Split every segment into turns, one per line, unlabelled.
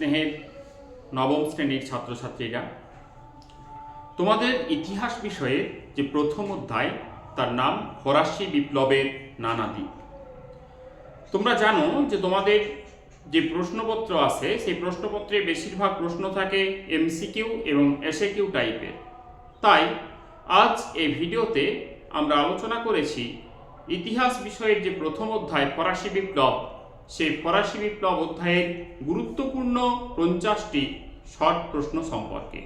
স্নেহের নবম শ্রেণির ছাত্রছাত্রীরা, তোমাদের ইতিহাস বিষয়ে যে প্রথম অধ্যায়, তার নাম ফরাসি বিপ্লবের নানা দিক। তোমরা জানো যে তোমাদের যে প্রশ্নপত্র আছে, সেই প্রশ্নপত্রে বেশিরভাগ প্রশ্ন থাকে এমসিকিউ এবং এসএকিউ টাইপের তাই আজ এই ভিডিওতে আমরা আলোচনা করেছি ইতিহাস বিষয়ের যে প্রথম অধ্যায়, ফরাসি বিপ্লব সেই ফরাসি বিপ্লব অধ্যায়ের গুরুত্বপূর্ণ পঞ্চাশটি শর্ট প্রশ্ন সম্পর্কে।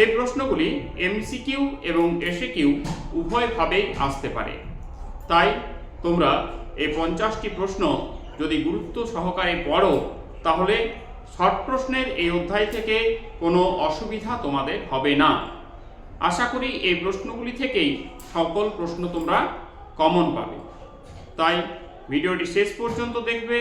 এই প্রশ্নগুলি এমসিকিউ এবং এসএকিউ উভয়ভাবেই আসতে পারে। তাই তোমরা এই পঞ্চাশটি প্রশ্ন যদি গুরুত্ব সহকারে পড়ো, তাহলে শর্ট প্রশ্নের এই অধ্যায় থেকে কোনো অসুবিধা তোমাদের হবে না। আশা করি এই প্রশ্নগুলি থেকেই সকল প্রশ্ন তোমরা কমন পাবে। তাই ভিডিওটি শেষ পর্যন্ত দেখবে।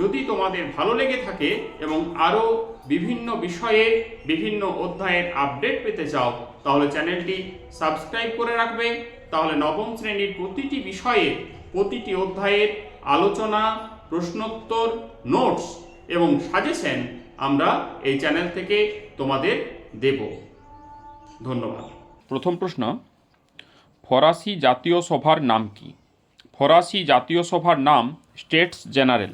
যদি তোমাদের ভালো লেগে থাকে এবং আরও বিভিন্ন বিষয়ে বিভিন্ন অধ্যায়ের আপডেট পেতে চাও, তাহলে চ্যানেলটি সাবস্ক্রাইব করে রাখবে। তাহলে নবম শ্রেণির প্রতিটি বিষয়ে প্রতিটি অধ্যায়ের আলোচনা, প্রশ্নোত্তর, নোটস এবং সাজেশন আমরা এই চ্যানেল থেকে তোমাদের দেব। ধন্যবাদ।
প্রথম প্রশ্ন, ফরাসি জাতীয় সভার নাম কি? ফরাসি জাতীয় সভার নাম স্টেটস জেনারেল।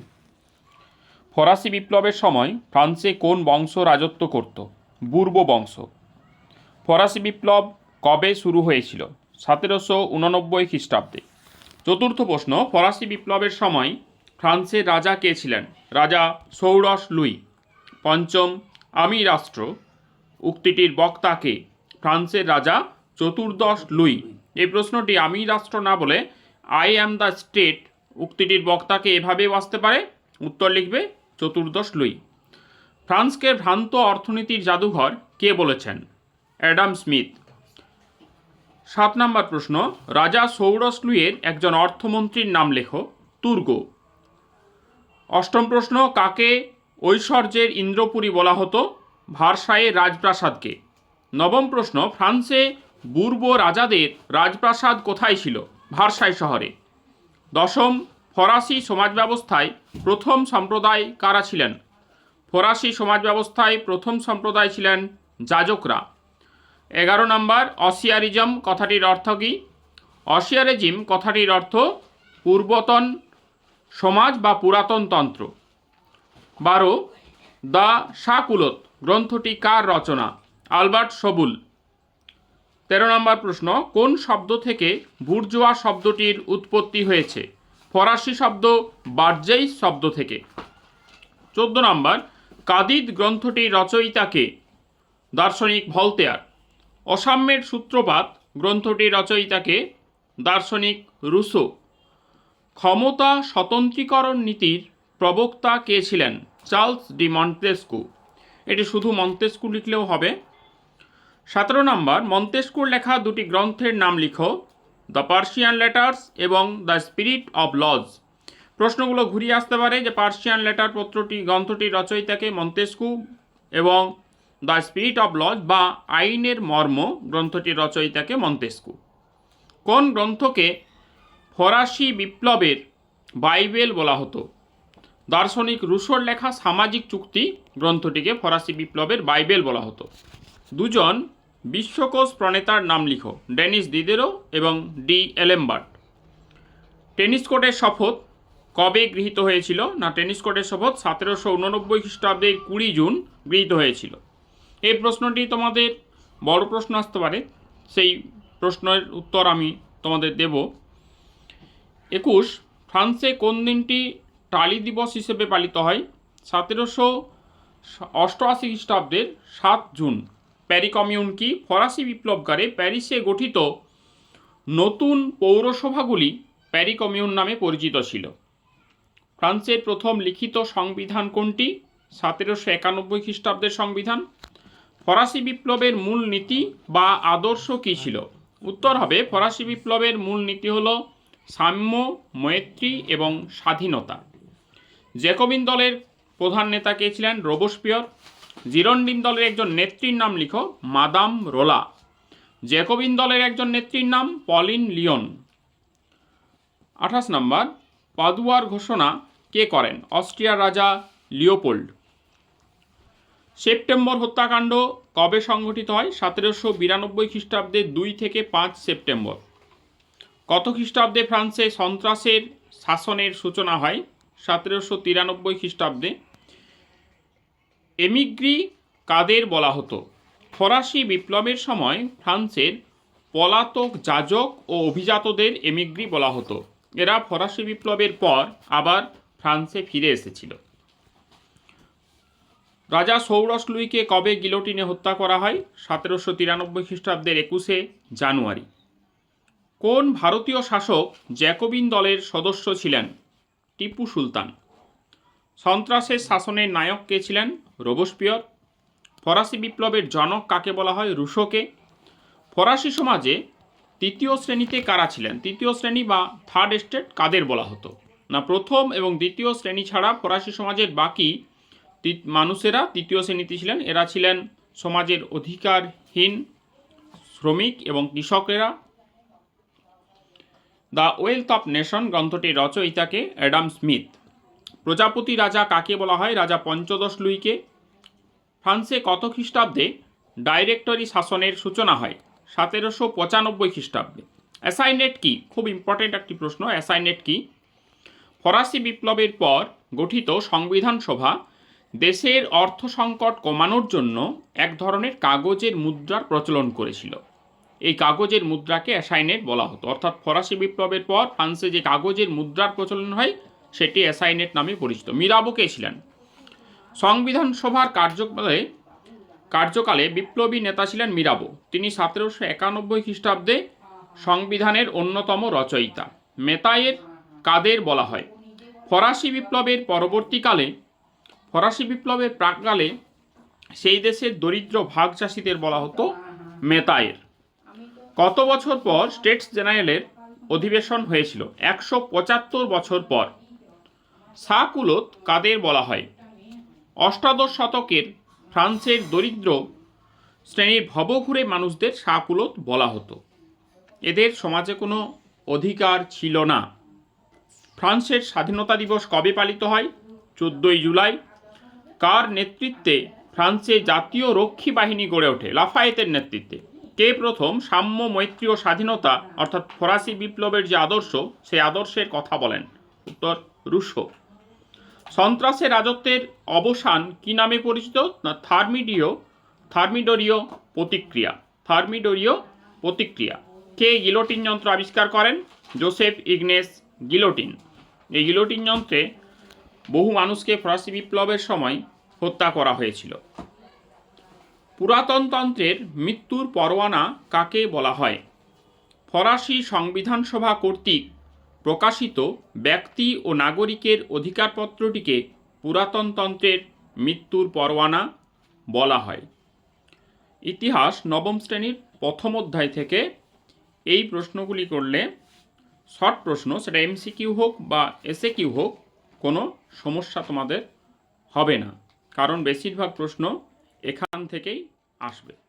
ফরাসি বিপ্লবের সময় ফ্রান্সে কোন বংশ রাজত্ব করত? বুর্ব বংশ। ফরাসি বিপ্লব কবে শুরু হয়েছিল? সতেরোশো উননব্বই খ্রিস্টাব্দে। চতুর্থ প্রশ্ন, ফরাসি বিপ্লবের সময় ফ্রান্সের রাজা কে ছিলেন? রাজা সৌরস লুই। পঞ্চম, আমি রাষ্ট্র। উক্তিটির বক্তাকে ফ্রান্সের রাজা চতুর্দশ লুই। এই প্রশ্নটি আমি রাষ্ট্র না বলে আই অ্যাম দ্য স্টেট উক্তিটির বক্তাকে এভাবেও আসতে পারে, উত্তর লিখবে চতুর্দশ লুই। ফ্রান্সকে ভ্রান্ত অর্থনীতির জাদুঘর কে বলেছেন? Adam Smith. সাত নম্বর প্রশ্ন, রাজা সৌরস লুইয়ের একজন অর্থমন্ত্রীর নাম লেখো, তুর্গ। অষ্টম প্রশ্ন, কাকে ঐশ্বর্যের ইন্দ্রপুরী বলা হতো? ভারসায়ের রাজপ্রাসাদকে। নবম প্রশ্ন, ফ্রান্সে বুর্ব রাজাদের রাজপ্রাসাদ কোথায় ছিল? ভারসাই শহরে। দশম ফরাসি সমাজ ব্যবস্থায় প্রথম সম্প্রদায় কারা ছিলেন? ফরাসি সমাজ ব্যবস্থায় প্রথম সম্প্রদায় ছিলেন যাজকরা। এগারো নম্বর, অসিয়ারিজম কথাটির অর্থ কী? অসিয়ারিজম কথাটির অর্থ পূর্বতন সমাজ বা পুরাতন তন্ত্র। বারো, দ্য শাকুলত গ্রন্থটি কার রচনা? আলবার্ট সবুল। তেরো নম্বর প্রশ্ন, কোন শব্দ থেকে বুর্জোয়া শব্দটির উৎপত্তি হয়েছে? ফরাসি শব্দ, বার্জেই শব্দ থেকে। চোদ্দ নম্বর, কাদিদ গ্রন্থটির রচয়িতাকে দার্শনিক ভলতেয়ার। অসাম্যের সূত্রপাত গ্রন্থটির রচয়িতাকে দার্শনিক রুসো। ক্ষমতা স্বতন্ত্রীকরণ নীতির প্রবক্তা কে ছিলেন? চার্লস ডি মন্তেস্কু এটি শুধু মন্তেস্কু লিখলেও হবে। সতেরো নম্বর মন্তেস্কুর লেখা দুটি গ্রন্থের নাম লিখো। দ্য পার্সিয়ান লেটার্স এবং দ্য স্পিরিট অব লজ প্রশ্নগুলো ঘুরিয়ে আসতে পারে যে পার্সিয়ান লেটার পত্রটি, গ্রন্থটির রচয়িতাকে মন্তেস্কু এবং দ্য স্পিরিট অব লজ বা আইনের মর্ম গ্রন্থটির রচয়িতাকে মন্তেস্কু কোন গ্রন্থকে ফরাসি বিপ্লবের বাইবেল বলা হতো? দার্শনিক রুশোর লেখা সামাজিক চুক্তি গ্রন্থটিকে ফরাসি বিপ্লবের বাইবেল বলা হতো। দুজন বিশ্বকোষ প্রণেতার নাম লিখো, ডেনিস দিদেরো এবং ডি এলেম্বার্ট। টেনিস কোর্টের শপথ কবে গৃহীত হয়েছিল? না, টেনিস কোর্টের শপথ সতেরোশো উননব্বই খ্রিস্টাব্দের কুড়ি জুন গৃহীত হয়েছিল। এই প্রশ্নটি তোমাদের, বড় প্রশ্ন আসতে পারে, সেই প্রশ্নের উত্তর আমি তোমাদের দেব। একুশ, ফ্রান্সে কোন দিনটি টালি দিবস হিসেবে পালিত হয়? সতেরোশো অষ্টআশি খ্রিস্টাব্দের সাত জুন। প্যারি কমিউন কি? ফরাসি বিপ্লবকারে প্যারিসে গঠিত নতুন পৌরসভাগুলি প্যারি কমিউন নামে পরিচিত ছিল। ফ্রান্সের প্রথম লিখিত সংবিধান কোনটি? সতেরোশো একানব্বই খ্রিস্টাব্দের সংবিধান। ফরাসি বিপ্লবের মূল নীতি বা আদর্শ কী ছিল? উত্তর হবে, ফরাসি বিপ্লবের মূল নীতি হল সাম্য, মৈত্রী এবং স্বাধীনতা। জ্যাকোবিন দলের প্রধান নেতা কে ছিলেন? রোবোস্পিয়র। জিরন্ডিন দলের একজন নেত্রীর নাম লিখো মাদাম রোলা। জ্যাকোবিন দলের একজন নেত্রীর নাম পলিন লিওন। আঠাশ নম্বর, পাদুয়ার ঘোষণা কে করেন? অস্ট্রিয়ার রাজা লিওপোল্ড। সেপ্টেম্বর হত্যাকাণ্ড কবে সংঘটিত হয়? সতেরোশো বিরানব্বই খ্রিস্টাব্দে দুই থেকে পাঁচ সেপ্টেম্বর। কত খ্রিস্টাব্দে ফ্রান্সে সন্ত্রাসের শাসনের সূচনা হয়? সতেরোশো তিরানব্বই খ্রিস্টাব্দে এমিগ্রি কাদের বলা হতো? ফরাসি বিপ্লবের সময় ফ্রান্সের পলাতক যাজক ও অভিজাতদের এমিগ্রি বলা হতো। এরা ফরাসি বিপ্লবের পর আবার ফ্রান্সে ফিরে এসেছিল। রাজা সৌরস লুইকে কবে গিলোটিনে হত্যা করা হয়? সতেরোশো তিরানব্বই খ্রিস্টাব্দের একুশে জানুয়ারি। কোন ভারতীয় শাসক জ্যাকোবিন দলের সদস্য ছিলেন? টিপু সুলতান। সন্ত্রাসের শাসনের নায়ক কে ছিলেন? রোবসপিয়র ফরাসি বিপ্লবের জনক কাকে বলা হয়? রুশোকে। ফরাসি সমাজে তৃতীয় শ্রেণীতে কারা ছিলেন? তৃতীয় শ্রেণি বা থার্ড স্টেট কাদের বলা হতো? না, প্রথম এবং দ্বিতীয় শ্রেণি ছাড়া ফরাসি সমাজের বাকি মানুষেরা তৃতীয় শ্রেণীতে ছিলেন। এরা ছিলেন সমাজের অধিকারহীন শ্রমিক এবং কৃষকেরা। দ্য ওয়েলথ অফ নেশন গ্রন্থটির রচয়িতাকে অ্যাডাম স্মিথ। প্রজাপতি রাজা কাকে বলা হয়? রাজা পঞ্চদশ লুইকে। ফ্রান্সে কত খ্রিস্টাব্দে ডাইরেক্টরি শাসনের সূচনা হয়? সতেরোশো পঁচানব্বই খ্রিস্টাব্দে। অ্যাসাইনেট কি? খুব ইম্পর্টেন্ট একটি প্রশ্ন। অ্যাসাইনেট কি? ফরাসি বিপ্লবের পর গঠিত সংবিধান সভা দেশের অর্থ সংকট কমানোর জন্য এক ধরনের কাগজের মুদ্রার প্রচলন করেছিল। এই কাগজের মুদ্রাকে অ্যাসাইনেট বলা হতো। অর্থাৎ ফরাসি বিপ্লবের পর ফ্রান্সে যে কাগজের মুদ্রার প্রচলন হয় সেটি অ্যাসাইনেট নামে পরিচিত। মিরাবো ছিলেন? সংবিধান সভার কার্যকালে কার্যকালে বিপ্লবী নেতা ছিলেন মিরাবো। তিনি সতেরোশো একানব্বই খ্রিস্টাব্দে সংবিধানের অন্যতম রচয়িতা। মেতায়ের কাদের বলা হয়? ফরাসি বিপ্লবের পরবর্তীকালে, ফরাসি বিপ্লবের প্রাককালে সেই দেশের দরিদ্র ভাগ চাষিদের বলা হতো মেতায়ের কত বছর পর স্টেটস জেনারেলের অধিবেশন হয়েছিল? একশো পঁচাত্তর বছর পর। সাকুলত কাদের বলা হয়? অষ্টাদশ শতকের ফ্রান্সের দরিদ্র শ্রেণির ভবঘুরে মানুষদের সাকুলত বলা হতো। এদের সমাজে কোনো অধিকার ছিল না। ফ্রান্সের স্বাধীনতা দিবস কবে পালিত হয়? চোদ্দোই জুলাই। কার নেতৃত্বে ফ্রান্সে জাতীয় রক্ষী বাহিনী গড়ে ওঠে? লাফায়েতের নেতৃত্বে। কে প্রথম সাম্য মৈত্রী ও স্বাধীনতা, অর্থাৎ ফরাসি বিপ্লবের যে আদর্শ, সেই আদর্শের কথা বলেন উত্তর রুশো। সন্ত্রাসের রাজত্বের অবসান কি নামে পরিচিত? না থার্মিডিও থার্মিডোরীয় প্রতিক্রিয়া। থার্মিডোরীয় প্রতিক্রিয়া। কে গিলোটিন যন্ত্র আবিষ্কার করেন? Joseph Ignace Guillotine. এই গিলোটিন যন্ত্রে বহু মানুষকে ফরাসি বিপ্লবের সময় হত্যা করা হয়েছিল। পুরাতনতন্ত্রের মৃত্যুর পরোয়ানা কাকে বলা হয়? ফরাসি সংবিধান সভা কর্তৃক প্রকাশিত ব্যক্তি ও নাগরিকের অধিকারপত্রটিকে পুরাতনতন্ত্রের মৃত্যুর পরোয়ানা বলা হয়। ইতিহাস নবম শ্রেণির প্রথম অধ্যায় থেকে এই প্রশ্নগুলি করলে শর্ট প্রশ্ন, সেটা এমসিকিউ হোক বা এসএ কিউ হোক, কোনো সমস্যা তোমাদের হবে না। কারণ বেশিরভাগ প্রশ্ন এখান থেকেই আসবে।